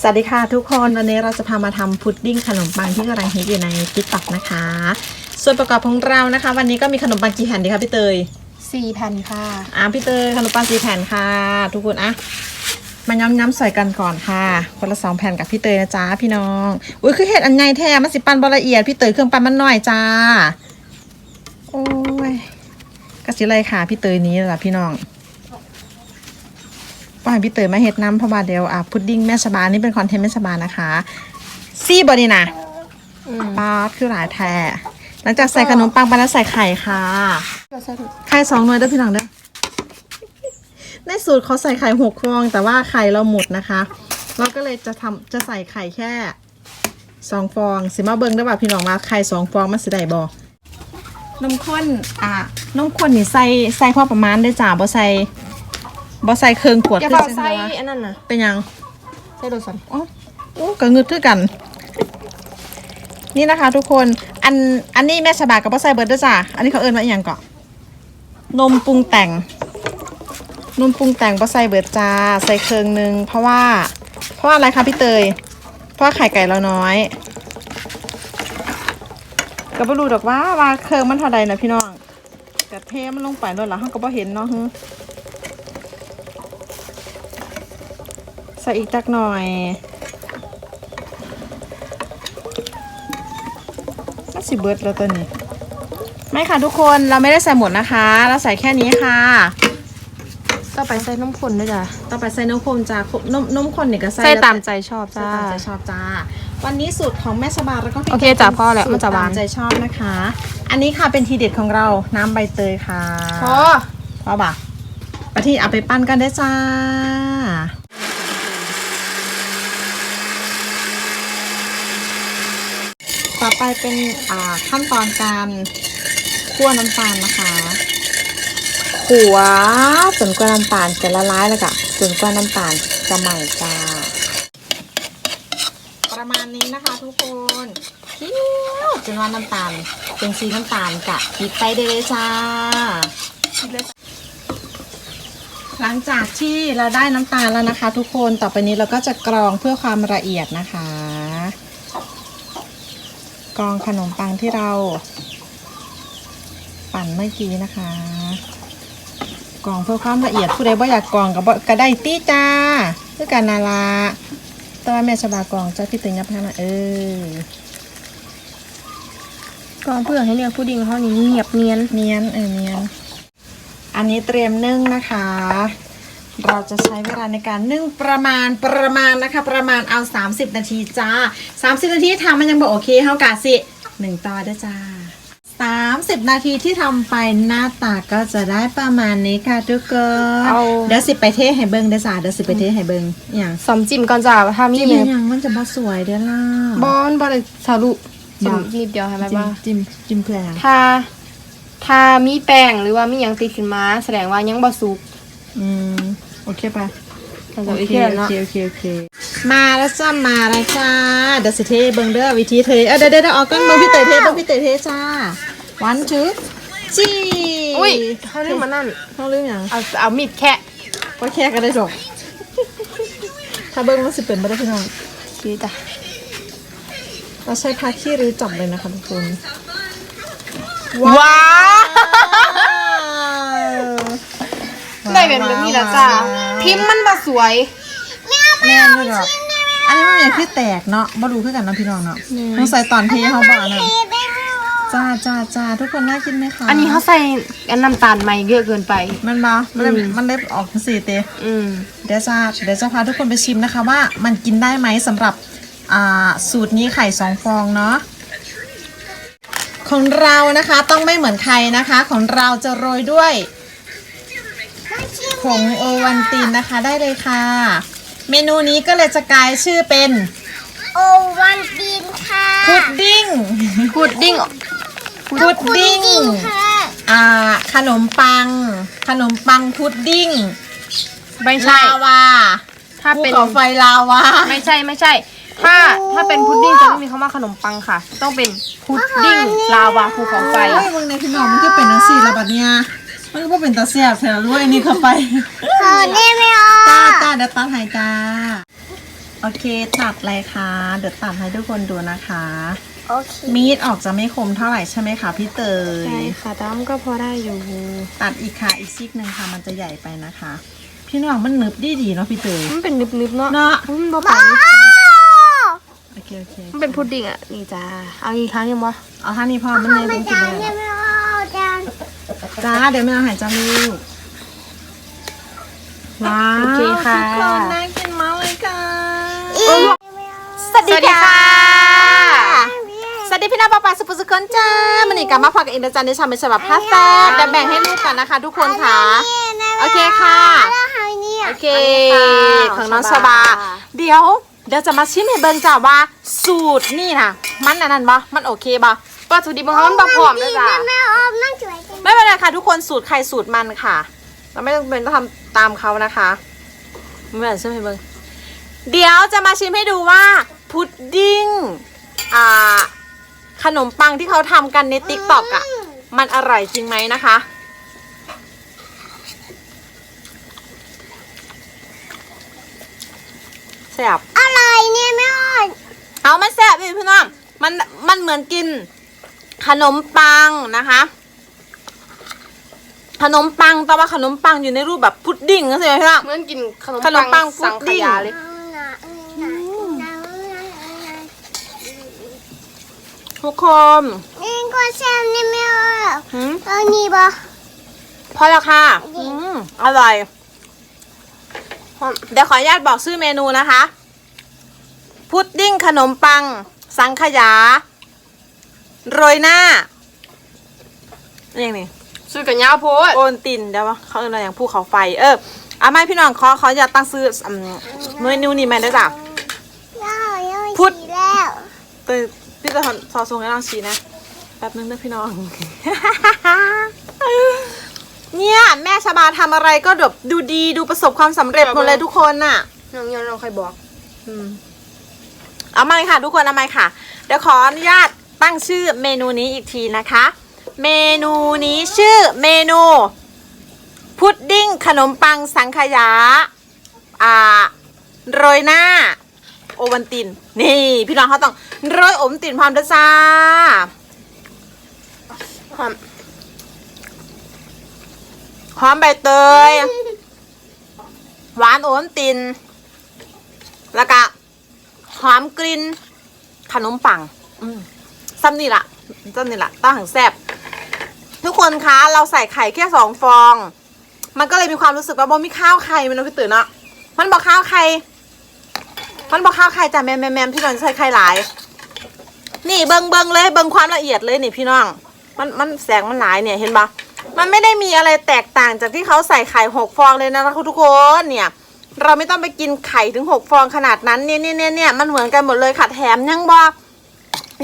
สวัสดีค่ะทุกคนวันนี้เราจะพามาทำพุดดิ้งขนมปังที่กำลังฮิตอยู่ในติ๊กต็อกนะคะ ส่วนประกอบของเรานะคะ วันนี้ก็มีขนมปังกี่แผ่นดีคะพี่เตยสี่แผ่นค่ะอะพี่เตยขนมปังสี่แผ่นค่ะ ทุกคนอะมาย้ำย้ำใส่กันก่อนค่ะ คนละสองแผ่นกับพี่เตยนะจ๊ะพี่น้องอุ้ยคือเห็ดอันใหญ่แท้มันสิปันบละเอียดพี่เตยเครื่องปั้นมันน้อยจ้าโอ้ยก็สิเลยค่ะพี่เตยนี้แหละพี่น้อง ว่าให้พี่เตยมาเห็ดน้ำเพราะว่าเดี๋ยวอะพุดดิ้งแม่ชบานี่เป็นคอนเทนต์แม่ชบานะคะ ซี่บอดี้นะอืมป๊าดคือหลายแท้หลังจากใส่ขนมปังไปแล้วใส่ไข่ค่ะเราใส่ถุงไข่สองหน่วยเด้อพี่น้องเด้อในสูตรเขาใส่ไข่หกฟองแต่ว่าไข่เราหมดนะคะ เราก็เลยจะทำจะใส่ไข่แค่สองฟองสิมาเบิ้งได้อว่าพี่น้องว่าไข่สองฟองมันสิได้บ่นมข้นอะนมข้นนี่ใส่ใส่พอประมาณได้อจ้าบ่ใส่ บ่ใส่เครื่องขวดอย่าขึ้เป่านใช่ใส่ไหมวะอันนั้นนะเป็นหยังใส่โดสันอ๋อโอ้ก็งึดคือกัน นี่นะคะ ทุกคนอันอันนี้แม่ฉบากับป้าไซเบิร์ดเด้วยจ้ะอันนี้เขาเอิ้นว่าอหย่างก่อนนมปรุงแต่ง นมปรุงแต่งป้าไซเบิร์ดจ้าใส่เครื่องหนึงเพราะว่า เพราะว่าอะไรคะพี่เตย เพราะว่าไข่ไก่เราน้อยก็บ่รู้ดอกว่าว่าเครื่องมันเท่าใดนะพี่น้องกระเทมันลงไปด้วยเหรอเขาก็บ่เห็นเนาะฮึ ส่อีกจักหน่อยน่าสิเบิดแล้วตัวนี้ ไม่ค่ะทุกคนเราไม่ได้ใส่หมดนะคะ เราใส่แค่นี้ค่ะ ต่อไปใส่น้ำข้นด้วยจ้ะต่อไปใส่นมข้นจ้านมนมข้นเนี่ยก็ใส่ใส่แล้วตามใจชอบใส่จ้าตามใจชอบจ้า วันนี้สูตรของแม่สบาแล้วก็พี่โอเคจ้ะพอแล้วมันจะหวานสูตรตใจชอบนะคะ อันนี้ค่ะเป็นทีเด็ดของเราน้ำใบเตยค่ะพอพอบ่ะไปที่เอาไปปั้นกันได้จ้า ต่อไปเป็นอ่าขั้นตอนการคั่วน้ำตาลนะคะขัวจนกว่าน้ำตาลจะละลายแล้วก็จนกว่าน้ำตาลจะใหม่จ้าประมาณนี้นะคะทุกคนเคี่ยวจนว่าน้ำตาลเป็นสีน้ำตาลกะปิดไฟได้เลยจ้าหลังจากที่เราได้น้ำตาลแล้วนะคะ ทุกคนต่อไปนี้เราก็จะกรองเพื่อความละเอียดนะคะ กรองขนมปังที่เราปั่นเมื่อกี้นะคะกรองเพื่อความละเอียดผู้ใดว่าอยากกรองก็บ่ก็ได้ตี้จ้าเพื่อการนาลาแต่ว่าแม่ชบากรองจ้าพี่ตึงยับให้มาเออก็เพื่อให้เนื้อพุดดิ้งเขานี่เงียบเนียนเนียนเออเนียนอันนี้เตรียมนึ่งนะคะ เราจะใช้เวลาในการนึ่งประมาณประมาณนะคะ ประมาณเอา 30 นาทีจ้า 30 นาทีทำมันยังบอกโอเคเท่ากับสิหนึ่งต่อด้วยจ้า 30 นาทีที่ทำไปหน้าตาก็จะได้ประมาณนี้ค่ะทุกคนเอา เดี๋ยวสิไปเทให้เบิ้งเด้อจ้าเดี๋ยวสิไปเทให้เบิ้งอย่างสอมจิ้มก่อนจ้าถ้ามีจิ้มอย่างอย่างมันจะบ่สวยเด้อล่ะ บอนบอลสารุจิ้มบ่นิดเดียวให้ไหมจิ้มบ้าจิ้มจิ้มเพื่อถ้าถ้ามีแป้งหรือว่ามีอย่างติดขึ้นมา แสดงว่ายังบ่สุก อืม โอเคปะเราจะโอโอเคเคโอแล้วเนาะเคโอเคโอเค มาแล้วจ้ามาแล้วจ้าเดี๋ยวสิเทเบิ้งเด้อวิธีเทเออเดี๋ยวเดี๋ยวเดี๋ยวเออกก้อนเบิ้งพี่เตยเทเบิ้งพี่เตยเทจ้าวันทูจีอุ้ยเขาเรียกมานั่นเขาเรื่องอย่างเอาเอามีดแค่ก็แค่กันได้จบถ้าเบิ้งมันสิเป็นไม่ได้พี่น้องดีจ้ะเราใช้พาขี้รื้อจับเลยนะคะทุกคนว้าว ได้แบบนี้แล้วจ้าพิมพ์มันบ่สวยแน่นเลยหรอกอันนี้มันอย่างที่แตกเนาะมาดูขึ้นกันเนาะพี่น้องเนาะต้องใส่ตอนเทเขาบอกนะจ้าจ้าจ้าทุกคนน่ากินไหมคะอันนี้เขาใส่อันน้ำตาลใหม่เยอะเกินไป มันบอมันเลยมันเล็บออกสีเตอืมเดี๋ยวจะเดี๋ยวจะพาทุกคนไปชิมนะคะว่ามันกินได้ไหมสำหรับอ่าสูตรนี้ไข่สองฟองเนาะของเรานะคะต้องไม่เหมือนใครนะคะ ของเราจะโรยด้วย ผงโอวันตินนะคะได้เลยค่ะ เมนูนี้ก็เลยจะกลายชื่อเป็นโอวันดินค่ะพุดดิ้งพุดดิ้งพุดดิ้งค่ะอ่าขนมปัง ขนมปังพุดดิ้งไม่ใช่ลาวาถ้าภูเป็นเขาไฟลาวาไม่ใช่ไม่ใช่ ถ้าถ้าเป็นพุดดิ้งจะไม่มีคำว่าขนมปังค่ะ ต้องเป็นพุดดิ้งลาวาภูเขาไฟเฮ้ยมึงในพี่น้องมันก็เป็นนังสี่ระบัดเนี่ย มันก็บ่เป็นตาเสียบแถวรวยนี่เข้าไป ขอได้ไหมอะจ้าจ้าเดี๋ยวตัดใหายจ้า โอเคตัดเลยค่ะ เดี๋ยวตัดให้ทุกคนดูนะคะ โอเคมีดออกจะไม่คมเท่าไหร่ใช่ไหมคะพี่เตย ใช่ค่ะแต่ว่ามันก็พอได้อยู่ ตัดอีกค่ะอีกซีกหนึ่งค่ะมันจะใหญ่ไปนะคะ พี่น้องมันหนึบดีดีๆเนาะพี่เตย มันเป็นนึบๆเนาะเนาะ มันบ่ปานนี้โอเคโอเคมันเป็นพุดดิ้งอะนี่จ้าเอาอีกครั้งยังวะเอาท่านี้พอมันเลยเป็นกินจานเลเนี่ยยไม่เอาจาน จ้าเดี๋ยวแม่เอาใหายจาลูกว้าวโอเคค่ะ ทุกคนน่ากินมากเลยค่ะ สวัสดีค่ะ สวัสดีพี่น้องป้าป้าสุภสุคนจ้ามันนี่กลับมาพอกับอินเตอร์จันในชามเป็นฉบับพาสต้าเดี๋ยวแบ่งให้ลูกกันนะคะ ทุกคนค่ะ โอเคค่ะแล้วหายเนี่ยโอเค ของน้องชบา เดี๋ยวเดี๋ยวจะมาชิมให้เบิ่งจ้าว่าสูตรนี่นะมันอันนั้นปะมันโอเคปะ วัตถุดิบของเขามันบ่พร้อมด้วยจ้าแม่ออมนั่งสวยจังไม่เป็นไรค่ะทุกคนสูตรใครสูตรมันค่ะ เราไม่ต้องเป็นต้องทำตามเขานะคะไม่เป็นไรใช่ไหมเบิ้งเดี๋ยวจะมาชิมให้ดูว่าพุดดิ้งอ่าขนมปังที่เขาทำกันในติ๊กต็อกอะ มันอร่อยจริงไหมนะคะแซ่บอะไรเนี่ยแม่ออมเอามันแซ่บพี่พี่น้องมันมันเหมือนกิน ขนมปังนะคะ ขนมปังแต่ว่าขนมปังอยู่ในรูปแบบพุดดิ้งนะใช่ไหมพี่น้อง เหมือนกินขนมขนมปัปังงสังพุดขดิ้ง ยาเลยเอาหน่ะเอาหน่ะเอาหน่ะเอาหน่ะทุกคนนี่ก็แซ่บนี่แม่ออมหืมเอานี่ปะพอแล้วค่ะอืมอร่อย เดี๋ยวขออนุญาตบอกชื่อเมนูนะคะ พุดดิ้งขนมปัง สังขยา โรยหน้าอย่างนี้ซื้อกันยาวโพดโอนตินเดี๋ยวว่าเขาเรียกอะไรอย่างภูเขาไฟ เออเอาไม่พี่น้องขอขออย่าตตั้งซื้ออืมเมนูนี้มาได้จ้ะย่าย่าพุดฉี่แล้วเตยพี่จะซอทรงให้ลองชี้นะแป๊บนึงนะพี่น้อง เนี่ยแม่ชาบาทำอะไรก็แบบดูดีดูประสบความสำเร็จหมดเลยทุกคนน่ะน้องยอนน้องใครบอก อืมเอามาเลยค่ะ ทุกคนเอามาค่ะ เดี๋ยวขออนุญาต ตั้งชื่อเมนูนี้อีกทีนะคะ เมนูนี้ชื่อเมนู พุดดิ้งขนมปังสังขยาอ่าโรยหน้า โอวันติน นี่ พี่น้องเขาต้องโรยอมตินพร้อมด้วยจ้าความหอมใบเตย หวานโอมติน แล้วก็หอมกลิ่นขนมปัง อืม ซ้ำนี่ละซ้ำนี่ละต้องหังแซบทุกคนคะ เราใส่ไข่แค่สองฟอง มันก็เลยมีความรู้สึกว่าบ่มีข้าวไข่มันเนาะพี่ตื่นเนาะมันบอกข้าวไข่มันบอกข้าวไข่จ้ะแมมแมมแมมพี่น้องใส่ไข่หลาย นี่เบิงเบิงเลยเบิงความละเอียดเลยนี่พี่น้อง มันมันแสงมันหลายเนี่ยเห็นปะมันไม่ได้มีอะไรแตกต่างจากที่เขาใส่ไข่หกฟองเลยนะคะทุกคนเนี่ยเราไม่ต้องไปกินไข่ถึงหกฟองขนาดนั้นเนี่ยเนี่ยเนี่ยเนี่ยมันเหมือนกันหมดเลยค่ะแถมยังบอ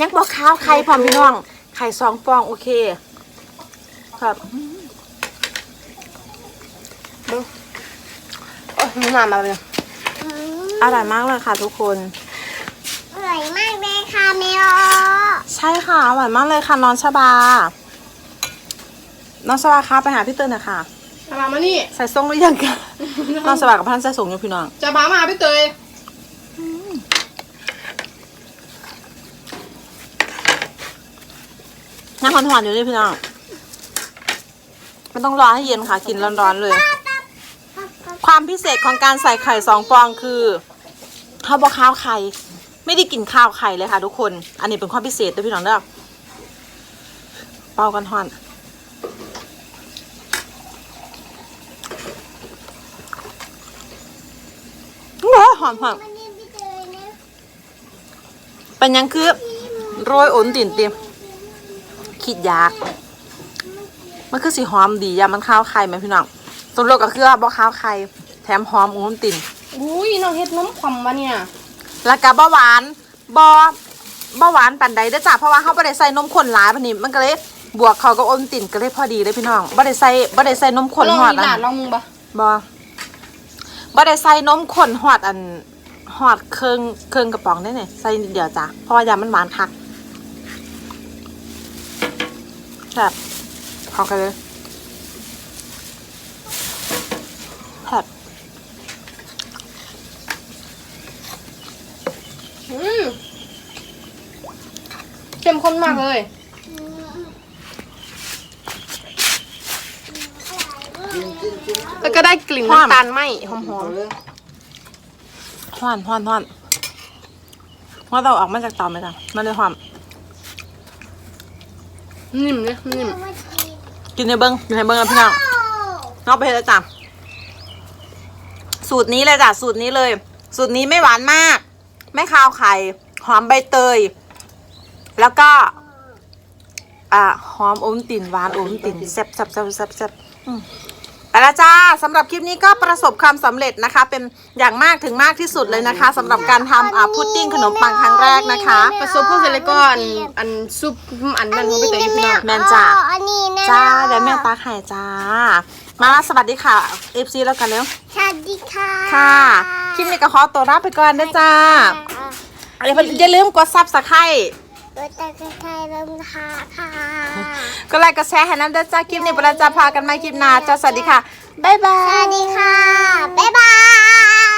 ยังบอข้าวไข่พร้อมพี่น้อง ไข่สองฟองโอเค ครับโอ้ยมึงมามาเลยอืมอร่อยมากเลยค่ะทุกคน อร่อยมากเลยค่ะแม่ออมใช่ค่ะอร่อยมากเลยค่ะน้องชบา น้องชบาคะไปหาพี่เตือนหน่อยค่ะจะมามานี่ ใส่ส่งหรือยังคะน้องชบากับพันใส่ส่งอยู่พี่น้อง จะมามาหาพี่เตย นั่งหอนๆอยู่ด้วยพี่น้องไม่ต้องรอให้เย็นค่ะกินร้อนๆเลย ความพิเศษของการใส่ไข่สองฟองคือเขาบอกข้าวไข่ไม่ได้กินข้าวไข่เลยค่ะ ทุกคน อันนี้เป็นความพิเศษด้วยพี่น้องเด้อเป่ากันหอนโอ้ยหอมหอมวันนี้พี่เจอนป็นยังคือโรยโอนติ่นเต็ม คิดยาก มันคือสีหอมดียามันข้าวไข่ไหมพี่น้องส่วนโลกก็คือบ่ข้าวไข่แถมหอมโอนติ่นอุ้ยน้องเฮ็ดน้ำความวะเนี่ยแล้วก็บ่หวานบ่บ่หวานปันใดเด้อจ้ะเพราะว่าเขาบ่ได้ใส่นมข้นหลายปานนี้มันก็เลยบวกเขากับโอนติ่นก็เลยพอดีเลยพี่น้องบ่ได้ใส่บ่ได้ใส่นมข้นลองหอดมีหลาอันนลองมึงปะบ่บ่ได้ใส่นมข้นหอดอันหอดเครื่องเครื่องกระป๋องได้เนี่ยใส่นิดเดียวจ้ะเพราะว่ายามันหวานคัก ผัดพอกันเลยผดอืมเข้มข้นมากเลยแล้วก็ได้กลิ่นน้ำตาลไหมหอมๆหวานหวานหวานว่าเราออกมาจากเตาไหมจ๊ะมันเลยหอม นิ่มเลยนิ่มกินในเบิ้งกินในเบิ้งนะพี่น้องนอกไปเลยจ้ะสูตรนี้เลยจ้ะสูตรนี้เลย สูตรนี้ไม่หวานมาก ไม่คาวไข่หอมใบเตย แล้วก็อ่าหอมอมติ่นหวานอมติ่นแซ่บแซ่บแซ่บแซ่บแซ่บอืม ไปแล้วจ้าสำหรับคลิปนี้ก็ประสบความสำเร็จนะคะ เป็นอย่างมากถึงมากที่สุดเลยนะคะสำหรับการทำอ่าพุดดิ้งขนมปังครั้งแรกนะคะผสมพวกเสร็จแล้วก็อันอันซุปอันนั้นของพี่เต๋ออยู่พี่น้องแม่นจ้ะอันนี้นะจ้าเดี๋ยวแม่ตาไข่จ้า มาสวัสดีค่ะเอฟซีแล้วกันเร็วสวัสดีค่ะค่ะคลิปนี้ก็ขอตัวลาไปก่อนนะจ้าอย่า อย่าลืมกดซับสไครต์ รถจักรยานลงทาค่ะ ก็ไลค์ก็แชร์ให้น้ำเด้วยจ้าคลิปนี้เราจะพากันมาคลิปหน้าจ้าสวัสดีค่ะ บ๊ายบาย สวัสดีค่ะ บ๊ายบาย